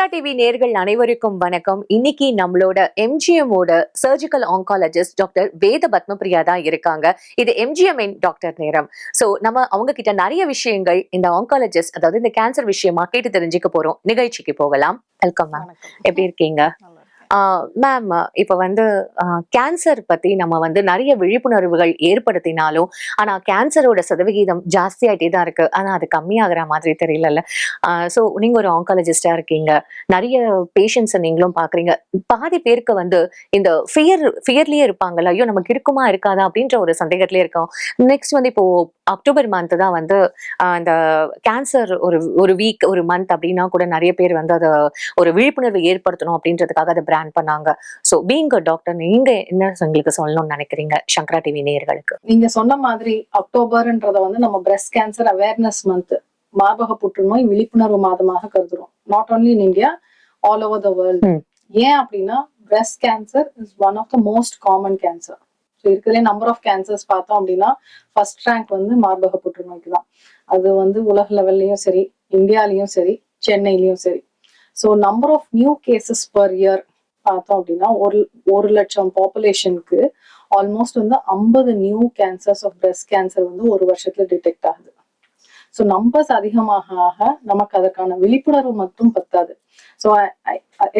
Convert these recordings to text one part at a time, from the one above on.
சங்கரா TV நேர்கள் அனைவருக்கும் வணக்கம். இன்னைக்கு நம்மளோட எம்ஜிஎம் ஓட சர்ஜிக்கல் ஆங்காலஜிஸ்ட் டாக்டர் வேத பத்மபிரியா தான் இருக்காங்க. இது எம்ஜிஎம் இன் டாக்டர் நேரம். சோ நம்ம அவங்க கிட்ட நிறைய விஷயங்கள் இந்த ஆங்காலஜிஸ்ட் அதாவது இந்த கேன்சர் விஷயமா கேட்டு தெரிஞ்சுக்க போறோம். நிகழ்ச்சிக்கு போகலாம். வெல்கம் மேம் எப்படி இருக்கீங்க? மேம் இப்போ வந்து கேன்சர் பத்தி நம்ம வந்து நிறைய விழிப்புணர்வுகள் ஏற்படுத்தினாலும் ஆனா கேன்சரோட சதவிகிதம் ஜாஸ்தி ஆகிட்டே தான் இருக்கு. ஆனா அது கம்மியாகிற மாதிரி தெரியலல்ல. ஸோ நீங்க ஒரு ஆங்காலஜிஸ்டா இருக்கீங்க. நிறைய பேஷண்ட்ஸை நீங்களும் பாக்குறீங்க. பாதி பேருக்கு வந்து இந்த ஃபியர் ஃபியர்லயே இருப்பாங்கல்ல. ஐயோ நமக்கு இருக்குமா இருக்காதா? அப்படின்ற ஒரு சந்தேகத்திலே இருக்கோம். நெக்ஸ்ட் வந்து இப்போ அக்டோபர் மந்த் தான் வந்து அந்த இந்த கேன்சர் ஒரு ஒரு வீக் ஒரு மந்த் அப்படின்னா கூட நிறைய பேர் வந்து அதை ஒரு விழிப்புணர்வு ஏற்படுத்தணும் அப்படின்றதுக்காக அதை பிராண்ட் பண்ணாங்க. ஸோ பீங் டாக்டர் நீங்க என்ன எங்களுக்கு சொல்லணும்னு நினைக்கிறீங்க சங்கரா டிவி நேயர்களுக்கு? நீங்க சொன்ன மாதிரி அக்டோபர்ன்றத வந்து நம்ம பிரஸ்ட் கேன்சர் அவேர்னஸ் மந்த் மார்பக புற்றுநோய் விழிப்புணர்வு மாதமாக கருதுறோம். Not only in India all over the world. ஏன் அப்படின்னா breast cancer is one of the most common cancer so இருக்கிறதுலே நம்பர் ஆஃப் கேன்சர்ஸ் பார்த்தோம் அப்படின்னா ஃபர்ஸ்ட் ரேங்க் வந்து மார்பக புற்றுநோய்க்கு தான். அது வந்து உலக லெவல்லையும் சரி இந்தியாலையும் சரி சென்னையிலயும் சரி. So number of new cases per year பார்த்தோம் அப்படின்னா ஒரு ஒரு லட்சம் பாப்புலேஷனுக்கு ஆல்மோஸ்ட் வந்து ஐம்பது new cancers of breast cancer வந்து ஒரு வருஷத்துல டிடெக்ட் ஆகுது. ஸோ நம்பர்ஸ் அதிகமாக ஆக நமக்கு அதற்கான விழிப்புணர்வு மட்டும் பத்தாது. ஸோ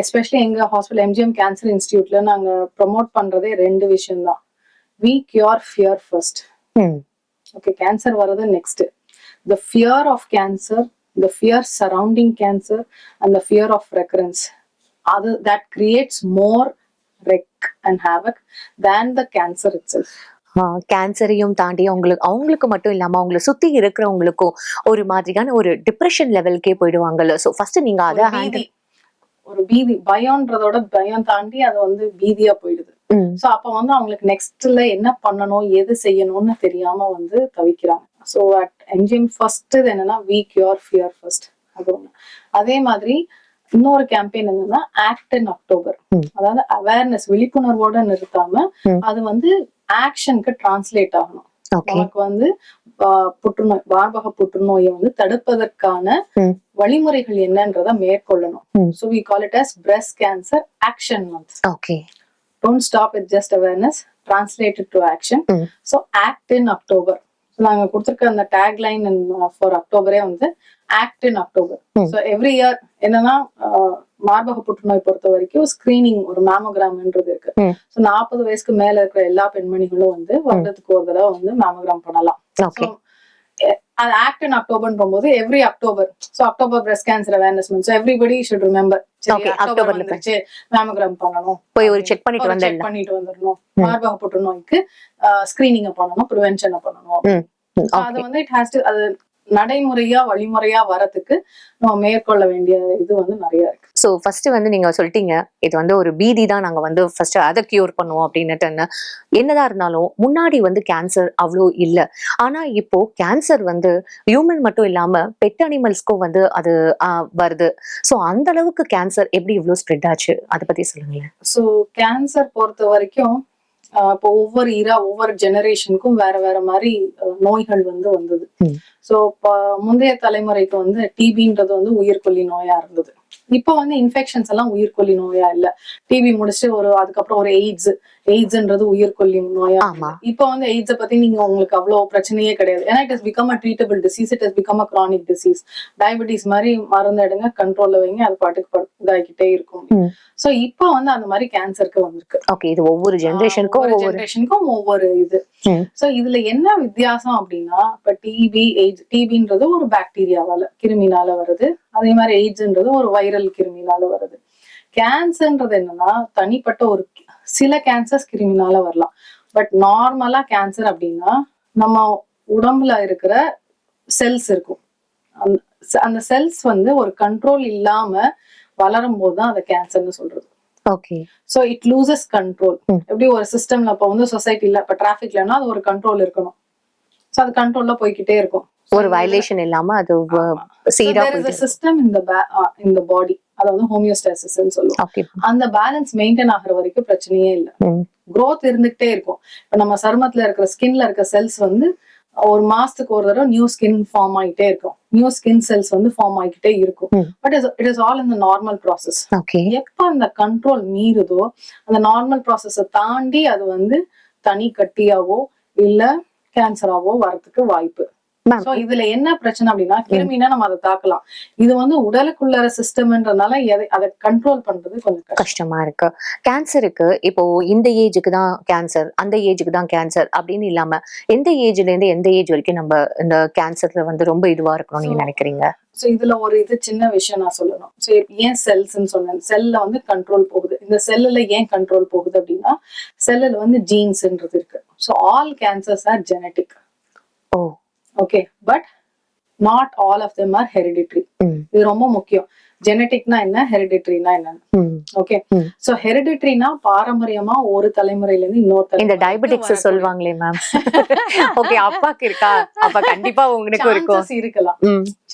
எஸ்பெஷலி எங்க ஹாஸ்பிட்டல் எம்ஜிஎம் கேன்சர் இன்ஸ்டியூட்ல நாங்க ப்ரொமோட் பண்றதே ரெண்டு விஷயம் தான். We cure fear first okay cancer வர்றது next the fear of cancer the fear surrounding cancer and the fear of recurrence அது that creates more wreck and havoc than the cancer itself கேன்சரையும் தாண்டி அவங்களுக்கு அவங்களுக்கு மட்டும் இல்லாம அவங்களை சுத்தி இருக்கிறவங்களுக்கும் ஒரு மாதிரியான ஒரு டிப்ரெஷன் லெவலுக்கே போயிடுவாங்கல்ல. சோ ஃபர்ஸ்ட் நீங்க அதை ஒரு பீதி ஒரு பீதி பயம்ன்றதோட பயம் தாண்டி அது வந்து பீதியா போயிடுது. சோ அப்ப வந்து அவங்களுக்கு நெக்ஸ்ட்ல என்ன பண்ணணும் எது செய்யணும்னு தெரியாம வந்து தவிக்கிறாங்க. சோ அட் எம்ஜிஎம் ஃபர்ஸ்ட் என்னன்னா வி கியூர் ஃபியர் ஃபர்ஸ்ட் அது அதே மாதிரி இன்னொரு கேம்பெயின் என்னன்னா ஆக்ட் இன் அக்டோபர். அதாவது அவேர்னஸ் விழிப்புணர்வோட நிறுத்தாம. அது வந்து ஆக்ஷனுக்கு டிரான்ஸ்லேட் ஆகணும் நமக்கு வந்து புற்றுநோய் மார்பக புற்றுநோயை வந்து தடுப்பதற்கான. வழிமுறைகள் என்னன்றத மேற்கொள்ளணும். So we call it as breast cancer action month okay don't stop with just awareness translated to action. So act in October நாங்க கொடுத்துருக்க அந்த டேக் லைன் ஃபார் அக்டோபரே வந்து act in October. So every year என்னன்னா மார்பக புற்றுநோய் பொறுத்த வரைக்கும் ஸ்கிரீனிங் ஒரு மேமோகிராம்ன்றது இருக்கு. ஸோ நாற்பது வயசுக்கு மேல இருக்கிற எல்லா பெண்மணிகளும் வந்து வருடத்துக்கு ஒரு தடவை வந்து மேமோகிராம் பண்ணலாம். அது ஆக்ட் இன் அக்டோபர் போது every October so October breast cancer awareness month so everybody should remember October வந்துருச்சு மேமோகிராம் பண்ணணும். போய் ஒரு செக் பண்ணிட்டு check வந்துடலாம். பண்ணிட்டு வந்துடணும். ம். மார்பக புற்றுநோய்க்கு ஸ்கிரீனிங் பண்ணணும் ப்ரிவென்ஷன் பண்ணணும். அது வந்து இட் ஹேஸ் டு அது நடைமுறையா வழிமுறையா வரதுக்கு நம்ம மேற்கொள்ள வேண்டிய இது வந்து நிறைய இருக்கு. ஸோ ஃபர்ஸ்ட் வந்து நீங்க சொல்லிட்டீங்க இது வந்து ஒரு பீதி தான் நாங்க வந்து ஃபர்ஸ்ட் அதை கியூர் பண்ணுவோம் அப்படின்னுட்டு என்னதான் இருந்தாலும் முன்னாடி வந்து கேன்சர் அவ்வளோ இல்லை. ஆனா இப்போ கேன்சர் வந்து ஹியூமன் மட்டும் இல்லாம பெட் அனிமல்ஸ்க்கும் வந்து அது வருது. ஸோ அந்த அளவுக்கு கேன்சர் எப்படி இவ்வளோ ஸ்ப்ரெட் ஆச்சு? அதை பத்தி சொல்லுங்களேன். ஸோ கேன்சர் பொறுத்த வரைக்கும் ஆஹ் இப்போ ஒவ்வொரு இரா ஒவ்வொரு ஜெனரேஷனுக்கும் வேற வேற மாதிரி நோய்கள் வந்து வந்தது. ஸோ முந்தைய தலைமுறைக்கு வந்து டிபின்றது வந்து உயிர்கொல்லி நோயா இருந்தது. இப்போ வந்து இன்ஃபெக்ஷன்ஸ் எல்லாம் உயிர்கொல்லி நோயா இல்ல. டிபி முடிச்சுட்டு ஒரு அதுக்கப்புறம் ஒரு எய்ட்ஸ் எய்ட்ஸ்ன்றது உயிர்கொல்லி நோயா. இப்போ வந்து எய்ட்ஸை பத்தி நீங்க உங்களுக்கு அவ்வளவு பிரச்சனையே கிடையாது. ஏன்னா it is become a treatable disease it is become a chronic disease diabetes மாதிரி மருந்து எடுங்க கண்ட்ரோல்ல வைங்க அது பாட்டுக்கு படு- இதாகிட்டே இருக்கும். சோ இப்போ வந்து அந்த மாதிரி கேன்சருக்கு வந்திருக்கு. ஓகே இது ஒவ்வொரு ஜென்ரேஷனுக்கும் ஒவ்வொரு ஜெனரேஷனுக்கும் ஒவ்வொரு இது. சோ இதுல என்ன வித்தியாசம் அப்படின்னா இப்ப டிபி எய்ட்ஸ் டிபின்றது ஒரு பாக்டீரியாவால கிருமினால வருது. அதே மாதிரி எய்ட்ஸ்ன்றது ஒரு வைரல் கிருமினால வருது. கேன்சர்ன்றது என்னன்னா தனிப்பட்ட ஒரு சில கேன்சர்ஸ் கிருமினால வரலாம். பட் நார்மலா கேன்சர் அப்படின்னா நம்ம உடம்புல இருக்கிற செல்ஸ் இருக்கும். அந்த- செல்ஸ் வந்து ஒரு கண்ட்ரோல் இல்லாம வளரும் போது தான் அதை கேன்சர்னு சொல்றது. Okay so it loses control. எப்படி ஒரு சிஸ்டம்ல இப்ப வந்து சொசைட்டில இப்ப டிராபிக்லன்னா அது ஒரு கண்ட்ரோல் இருக்கணும். சோ அது கண்ட்ரோல்ல போய்க்கிட்டே இருக்கும். ஒரு வயலேஷன் இல்லாம அது சீரா சிஸ்டம் இந்த இந்த பாடி அதை வந்து ஹோமியோஸ்டாசிஸ் சொல்லுவோம். அந்த பேலன்ஸ் மெயின்டைன் ஆகுற வரைக்கும் பிரச்சனையே இல்ல. growth இருந்துகிட்டே இருக்கும். இப்ப நம்ம சருமத்துல இருக்கிற ஸ்கின்ல இருக்க செல்ஸ் வந்து ஒரு மாசத்துக்கு ஒரு தடவை நியூ ஸ்கின் ஃபார்ம் ஆகிட்டே இருக்கும். நியூ ஸ்கின் செல்ஸ் வந்து ஃபார்ம் ஆகிட்டே இருக்கும். பட் இட் இஸ் ஆல் இந்த நார்மல் ப்ராசஸ் எப்ப அந்த கண்ட்ரோல் மீறுதோ அந்த நார்மல் ப்ராசஸ தாண்டி அது வந்து தனி கட்டியாவோ இல்ல கேன்சராவோ வரதுக்கு வாய்ப்பு. இதுல என்ன பிரச்சனை அப்படின்னா கிருமினா நம்ம அதை தாக்கலாம். இது வந்து உடலுக்குள்ள சிஸ்டம்ன்றனால எதை அதை கண்ட்ரோல் பண்றது கொஞ்சம் கஷ்டம். இருக்கு. கேன்சருக்கு இப்போ இந்த ஏஜுக்கு தான் கேன்சர் அந்த ஏஜுக்கு தான் கேன்சர் அப்படின்னு இல்லாம எந்த ஏஜ்ல இருந்து எந்த ஏஜ் வரைக்கும் நம்ம இந்த கேன்சர்ல வந்து ரொம்ப இதுவா இருக்கணும்னு நீங்க நினைக்கிறீங்க? சோ இதுல ஒரு இது சின்ன விஷயம் நான் சொல்லணும். சோ ஏன் செல்ஸ்ன்னு சொன்னேன். செல்ல வந்து கண்ட்ரோல் போகுது. இந்த செல்லுல ஏன் கண்ட்ரோல் போகுது அப்படின்னா செல்லுல வந்து ஜீன்ஸ்ன்றது இருக்கு. So all cancers are genetic oh okay but not all of them are hereditary இது ரொம்ப முக்கியம். ஜெனட்டிக்னா என்ன? ஹெரிடிட்ரினா என்னன்னு ம் ஓகே. சோ ஹெரிடிட்ரினா பாரம்பரியமா ஒரு தலைமுறையில இருந்து இன்னொரு இந்த டயபெட்டிக்ஸ் சொல்லுவாங்களே மேம் ஓகே அப்பாக்கு இருக்கா? அப்ப கண்டிப்பா உங்களுக்கும் இருக்கும். chances இருக்கலாம்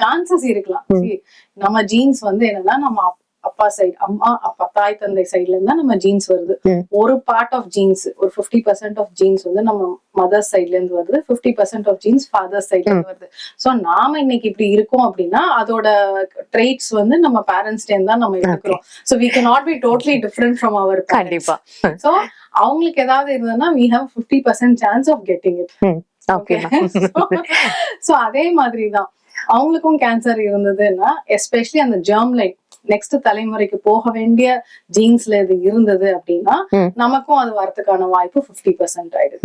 சான்சஸ் இருக்கலாம். ம். See, நம்ம ஜீன்ஸ் வந்து என்னன்னா நம்ம அப்பா சைடு அம்மா அப்பா தாய் தந்தை சைடுல இருந்தா நம்ம ஜீன்ஸ் வருது. ஒரு பார்ட் ஆஃப் ஜீன்ஸ் ஒரு 50% பர்சன்ட் ஆஃப் ஜீன்ஸ் வந்து நம்ம மதர் சைட்ல இருந்து வருது. 50% பர்சன்ட் ஆஃப் ஜீன்ஸ் ஃபாதர் சைட்ல இருந்து வருது. சோ நாம இன்னைக்கு இப்படி இருக்கோம் அப்படின்னா அதோட ட்ரெய்ட்ஸ் வந்து நம்ம பேரண்ட்ஸ்ல இருந்து தான் நம்ம எடுக்கிறோம். So we can not be totally different from our கண்டிப்பா. சோ அவங்களுக்கு ஏதாவது இருந்ததுன்னா we have 50% percent chance of getting it so அதே மாதிரி தான் அவங்களுக்கும் கேன்சர் இருந்ததுன்னா எஸ்பெஷலி அந்த ஜெர்ம் லைன் நெக்ஸ்ட் தலைமுறைக்கு போக வேண்டிய ஜீன்ஸ்ல இது இருந்தது அப்படின்னா. நமக்கும் அது வரதுக்கான வாய்ப்பு 50% பர்சன்ட் ஆயிடுது.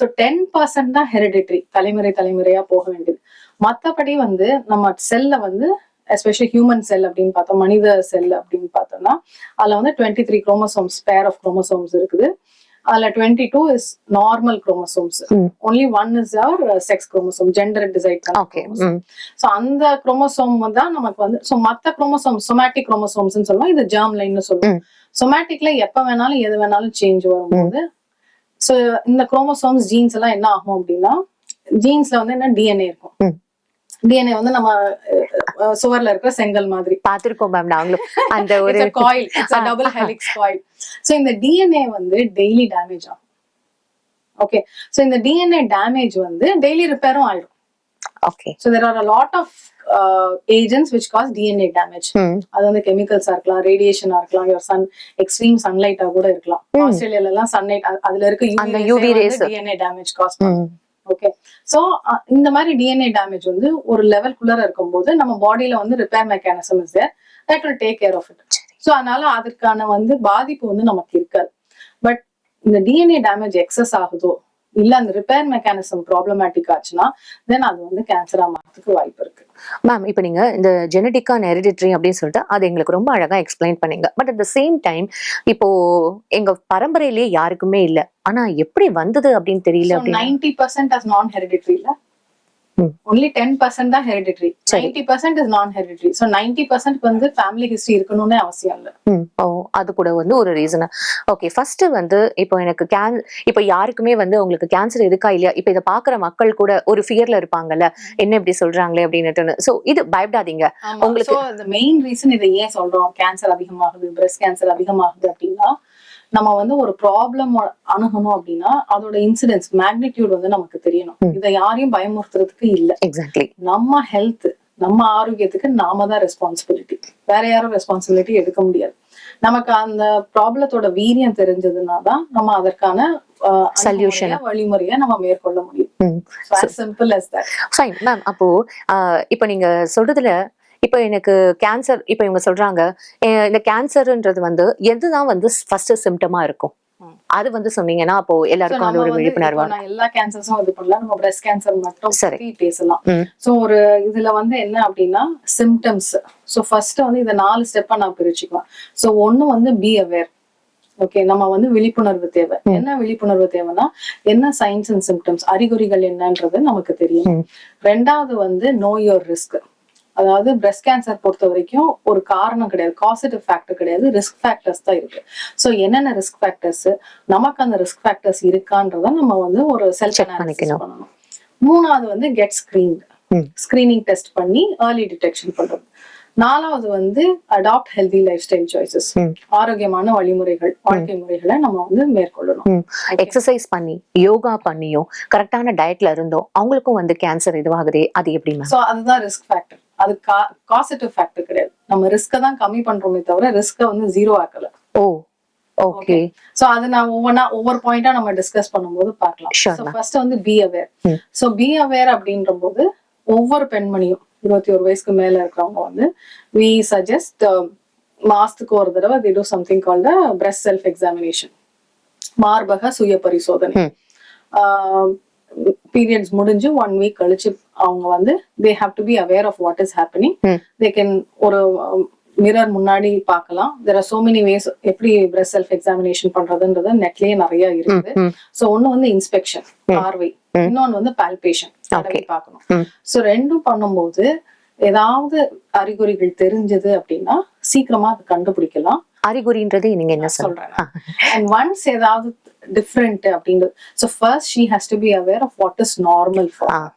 சோ டென் பர்சன்ட் தான் ஹெரிடிட்ரி தலைமுறை தலைமுறையா போக வேண்டியது. மத்தபடி வந்து நம்ம செல்ல வந்து எஸ்பெஷலி ஹியூமன் செல் அப்படின்னு பார்த்தோம் மனித செல் அப்படின்னு பார்த்தோம்னா அதுல வந்து twenty three chromosomes pair of chromosomes இருக்குது. அதுல twenty two is normal chromosomes. Only one is our sex chromosome gender decide okay so அந்த குரோமோசோம் தான் நமக்கு வந்து சோ மத்த குரோமோசோம் சொமேட்டிக் குரோமோசோம்ஸ் சொல்லுவோம் இது ஜெர்ம் லைன்னு சொல்லுவோம். சொமேட்டிக்ல எப்ப வேணாலும் எது வேணாலும் சேஞ்ச் வரும்போது சோ இந்த குரோமோசோம்ஸ் ஜீன்ஸ் எல்லாம் என்ன ஆகும் அப்படின்னா ஜீன்ஸ்ல வந்து என்ன டிஎன்ஏ இருக்கும். டிஎன்ஏ வந்து நம்ம சுவர்ல இருக்கிற செங்கல் மாதிரி. பாத்திருக்கோம் மேம் நாங்களும். அந்த ஒரு coil double helix coil so இந்த டிஎன்ஏ வந்து டெய்லி டேமேஜ் ஆகும். ஓகே சோ இந்த டிஎன்ஏ டேமேஜ் வந்து டெய்லி ரிப்பேரும் ஆயிடும். Okay so there are a lot of agents which cause DNA damage அது வந்து கெமிக்கல்ஸா இருக்கலாம் ரேடியேஷனா இருக்கலாம் யோர் சன் எக்ஸ்ட்ரீம் சன்லைட்டா கூட இருக்கலாம். ஆஸ்திரேலியால எல்லாம் சன்லைட் அதுல இருக்க rays rays. DNA damage cause hmm okay so இந்த மாதிரி டிஎன்ஏ டேமேஜ் வந்து ஒரு லெவல்குள்ளார இருக்கும்போது நம்ம பாடியில வந்து repair mechanism is there that will take care of it so அதனால அதற்கான வந்து பாதிப்பு வந்து நமக்கு இருக்காது. பட் இந்த டிஎன்ஏ டேமேஜ் எக்ஸஸ் ஆகுதோ இல்ல அந்த ரிப்பேர் மெக்கானிசம் ப்ராப்ளமேட்டிக் ஆச்சுன்னா தென் அது வந்து கேன்சரா மாறதுக்கு வாய்ப்பு இருக்கு. மேம் இப்போ நீங்க இந்த ஜெனடிக்கா ஹெரிடிட்ரி அப்படின்னு சொல்லிட்டு அது எங்களுக்கு ரொம்ப அழகா எக்ஸ்பிளைன் பண்ணீங்க but at the same time இப்போ எங்க பரம்பரையிலேயே யாருக்குமே இல்ல ஆனா எப்படி வந்தது அப்படின்னு தெரியல ninety percent as non hereditary இல்ல. ஒன்லி டென் பர்சன்ட் தான் hereditary. Ninety percent is non hereditary so ninety percent வந்து ஃபேமிலி ஹிஸ்டரி இருக்கணும்னு அவசியம் இல்ல. ஓ அது கூட வந்து ஒரு ரீசன் ஓகே ஃபர்ஸ்ட் வந்து இப்போ எனக்கு கேன் இப்போ யாருக்குமே வந்து உங்களுக்கு கேன்சர் இருக்கா இல்லையா? இப்போ இதை பாக்குற மக்கள் கூட ஒரு ஃபியர்ல இருப்பாங்கல்ல. என்ன இப்படி சொல்றாங்களே அப்படின்னுட்டு சோ இது பயப்படாதீங்க. உங்களுக்கு- மெயின் ரீசன் இதை ஏன் சொல்றோம்? கேன்சர் அதிகமாகுது பிரஸ்ட் கேன்சர் அதிகமாகுது அப்படின்னா நம்ம வந்து ஒரு ப்ராப்ளம் அணுகணும் அப்படின்னா அதோட இன்சிடென்ஸ் மேக்னிடியூட் வந்து நமக்கு தெரியணும். இதை யாரையும் பயமுறுத்துறதுக்கு இல்ல. எக்ஸாக்ட்லி நம்ம ஹெல்த் நம்ம ஆரோக்கியத்துக்கு நாம தான் ரெஸ்பான்சிபிலிட்டி வேற யாரும் ரெஸ்பான்சிபிலிட்டி எடுக்க முடியாது. நமக்கு அந்த ப்ராப்ளத்தோட வீரியம் தெரிஞ்சதுன்னா தான் நம்ம அதற்கான. அணுகுமுறைய, வழிமுறையை நம்ம மேற்கொள்ள முடியும். சிம்பிள் அப்போ இப்போ நீங்க சொல்றதுல இப்போ எனக்கு கேன்சர் இப்போ இவங்க சொல்றாங்க இந்த கேன்சர்ன்றது வந்து எதுதான் வந்து ஃபர்ஸ்ட் சிம்டமா இருக்கும். அது வந்து சொன்னீங்கன்னா அப்போ எல்லாருக்கும் அது ஒரு விழிப்புணர்வு? எல்லா கேன்சர்ஸும் இது பண்ணல. நம்ம பிரஸ்ட் கேன்சர் மட்டும் சரி. பேசலாம். சோ ஒரு இதுல வந்து என்ன அப்படின்னா சிம்டம்ஸ் சோ ஃபர்ஸ்ட் வந்து இந்த நாலு ஸ்டெப்பா நான் பிரிச்சுக்குவேன். சோ ஒண்ணு வந்து பி அவேர் ஓகே நம்ம வந்து விழிப்புணர்வு தேவை. என்ன விழிப்புணர்வு தேவைன்னா என்ன சைன்ஸ் அண்ட் சிம்டம்ஸ் அறிகுறிகள் என்னன்றது நமக்கு தெரியும். ரெண்டாவது வந்து நோ யோர் ரிஸ்க் அதாவது பிரஸ்ட் கேன்சர் பொறுத்த வரைக்கும் ஒரு காரணம் கிடையாது. காசிட்டிவ் ஃபேக்டர் கிடையாது. ரிஸ்க் ஃபேக்டர்ஸ் தான் இருக்கு. சோ என்னென்ன ரிஸ்க் ஃபேக்டர்ஸ் நமக்கு அந்த ரிஸ்க் ஃபேக்டர்ஸ் இருக்கான்றத நம்ம வந்து ஒரு செல்ஃப். பண்ணணும். மூணாவது வந்து கெட் ஸ்கிரீன். ஸ்கிரீனிங் டெஸ்ட் பண்ணி ஏர்லி டிடெக்ஷன் பண்றது. நாலாவது வந்து adopt healthy lifestyle choices. ஆரோக்கியமான வழிமுறைகள் வாழ்க்கை முறைகளை நம்ம வந்து மேற்கொள்ளணும். எக்ஸசைஸ் பண்ணி யோகா பண்ணியும் கரெக்டான டயட்ல இருந்தோம் அவங்களுக்கும் வந்து கேன்சர் இதுவாகுதே அது எப்படி அதுதான் ரிஸ்க் ஃபேக்டர் அது காசிட்டிவ் ஃபேக்டர் கிடையாது. நம்ம ரிஸ்க தான் கம்மி பண்றோமே தவிர ரிஸ்க வந்து ஜீரோ ஆக்கல. ஓ ஓகே சோ அது நான் ஒவ்வொன்றா ஒவ்வொரு பாயிண்டா நம்ம டிஸ்கஸ் பண்ணும்போது பார்க்கலாம். Ma'am. ஃபர்ஸ்ட் வந்து be aware. So be aware அப்படின்ற போது ஒவ்வொரு பெண்மணியும் இருபத்தி ஒரு வயசுக்கு மேல இருக்கிறவங்க வந்து வி சஜஸ்ட் மாசத்துக்கு ஒரு தடவை the do something called breast self examination மார்பக சுய பரிசோதனை. பீரியட்ஸ் முடிஞ்சு ஒன் வீக் கழிச்சு அவங்க வந்து they have to be aware of what is happening. They can ஒரு மிரர் முன்னாடி பார்க்கலாம் there are so many ways எப்படி பிரஸ்ட் செல்ஃப் எக்ஸாமினேஷன் பண்றதுன்றது நெட்லயே நிறைய இருக்குது ம். சோ ஒண்ணு வந்து இன்ஸ்பெக்ஷன் ம். பார்வை. இன்னொன்னு வந்து பால்பேஷன். பார்க்கணும். சோ ரெண்டும் பண்ணும்போது ஏதாவது அறிகுறிகள் தெரிஞ்சது அப்படின்னா சீக்கிரமா அதை கண்டுபிடிக்கலாம் அறிகுறின்றது நீங்க என்ன சொல்றேன் அண்ட் ஒன்ஸ் ஏதாவது டிஃப்ரெண்ட் அப்படின்றது so first she has to be aware of what is normal for.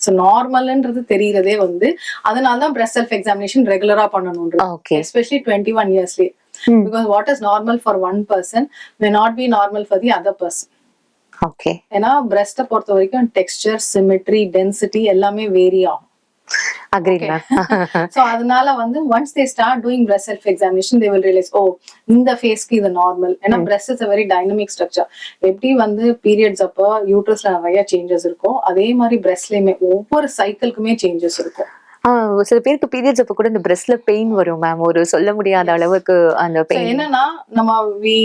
So நார்மல்ன்றது தெரியறதே வந்து அதனால தான் பிரஸ்ட் செல்ஃப் எக்ஸாமினேஷன் ரெகுலரா பண்ணணும்ன்றது. Okay. Especially twenty one இயர்ஸ்லேயே. Because what is normal for one person may not be normal for the other person okay. ஏன்னா பிரஸ்ட்டை பொறுத்த வரைக்கும் டெக்ஸ்டர் சிமெட்ரி டென்சிட்டி எல்லாமே வேரி ஆகும். சோ அதனால வந்து once they start doing breast self examination they will realise oh இந்த ஃபேஸ்க்கு இது நார்மல் ஏன்னா breast is a very dynamic structure எப்படி வந்து பீரியட்ஸ் அப்போ யூட்ரஸ்ல நிறைய சேஞ்சஸ் இருக்கும் அதே மாதிரி பிரஸ்ட்லயுமே ஒவ்வொரு சைக்கிள்க்குமே சேஞ்சஸ் இருக்கும். சில பேருக்கு பீரியட்ஸ் அப்ப கூட இந்த பிரஸ்ட்ல பெயின் வரும் மேம் ஒரு சொல்ல முடியாத அளவுக்கு அந்த பெயின் என்னன்னா நம்ம வி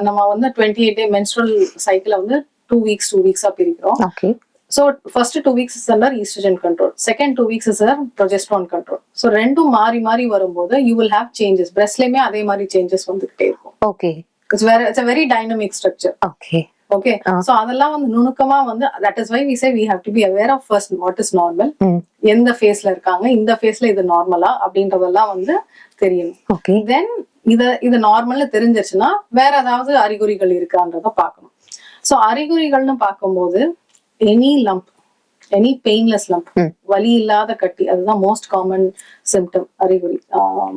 நம்ம வந்து டுவெண்ட்டி எயிட் டே மென்ஸ்ட்ரல் சைக்கிளை வந்து டூ வீக்ஸ் டூ வீக்ஸா பிரிக்கிறோம். So first two weeks under oestrogen control second two weeks is progesterone control so ரெண்டும் மாறி மாறி வரும்போது யூ வில் ஹேவ் சேஞ்சஸ் பிரஸ்ட்லயுமே அதே மாதிரி சேஞ்சஸ் வந்துகிட்டே இருக்கும். ஓகே இட்ஸ் வேற it's very dynamic structure okay okay. So அதெல்லாம் வந்து நுணுக்கமா வந்து that is why we say we have to be aware of first what is normal எந்த ஃபேஸ்ல இருக்காங்க இந்த ஃபேஸ்ல இது நார்மலா அப்படின்றதெல்லாம் வந்து தெரியணும். ஓகே தென் இத இது நார்மல்னு தெரிஞ்சிருச்சுன்னா வேற ஏதாவது அறிகுறிகள் இருக்கான்றத பார்க்கணும். சோ அறிகுறிகள்னு பார்க்கும்போது any lump any painless lump. வலி இல்லாத கட்டி அதுதான் மோஸ்ட் காமன் சிம்டம் அறிகுறி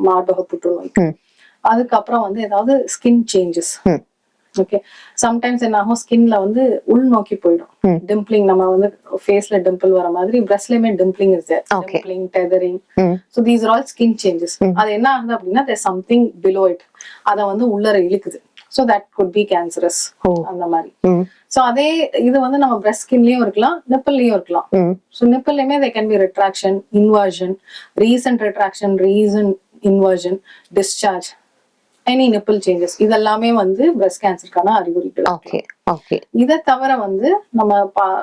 மார்பக புற்றுநோய்க்கு ம். அதுக்கப்புறம் வந்து ஏதாவது ஸ்கின் சேஞ்சஸ். ஓகே சம்டைம்ஸ் என்ன ஆகும் ஸ்கின்ல வந்து உள் நோக்கி போயிடும். டிம்பிளிங் நம்ம வந்து ஃபேஸ்ல டிம்பிள் வர மாதிரி பிரஸ்ட்லயுமே dimpling is. Dimpling tethering so these all skin changes. அது என்ன ஆகுது அப்படின்னா தேர் சம்திங் பிலோ இட் அதை வந்து உள்ளர இழுக்குது so that could be cancerous அந்த மாதிரி. ஸோ அதே இது வந்து நம்ம பிரஸ்ட் ஸ்கின்லயும் இருக்கலாம் நிப்பிள்லயும் இருக்கலாம். So நிப்பிள்லையுமே they can be retraction inversion recent retraction reason inversion discharge any nipple changes இதெல்லாமே வந்து பிரஸ்ட் கேன்சருக்கான அறிகுறிகள். ஓகே ஓகே இதை தவிர வந்து நம்ம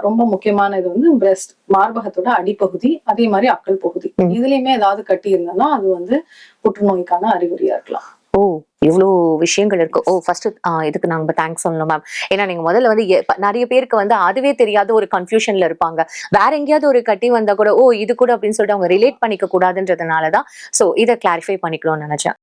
ரொம்ப முக்கியமான இது வந்து பிரஸ்ட் மார்பகத்தோட அடிப்பகுதி அதே மாதிரி அக்கல் பகுதி. இதுலயுமே ஏதாவது கட்டி இருந்ததுன்னா அது வந்து புற்றுநோய்க்கான அறிகுறியா இருக்கலாம். ஓ. இவ்வளோ விஷயங்கள் இருக்கு. ஓ ஃபர்ஸ்ட் இதுக்கு நாங்க தேங்க்ஸ் சொல்லணும் மேம் ஏன்னா நீங்க முதல்ல வந்து நிறைய பேருக்கு வந்து அதுவே தெரியாத ஒரு கன்ஃபியூஷன்ல இருப்பாங்க. வேற எங்கேயாவது ஒரு கட்டி வந்தா கூட ஓ இது கூட அப்படின்னு சொல்லிட்டு அவங்க ரிலேட் பண்ணிக்க கூடாதுன்றதுனால தான் ஸோ இதை கிளாரிஃபை பண்ணிக்கணும்னு நினைச்சேன்.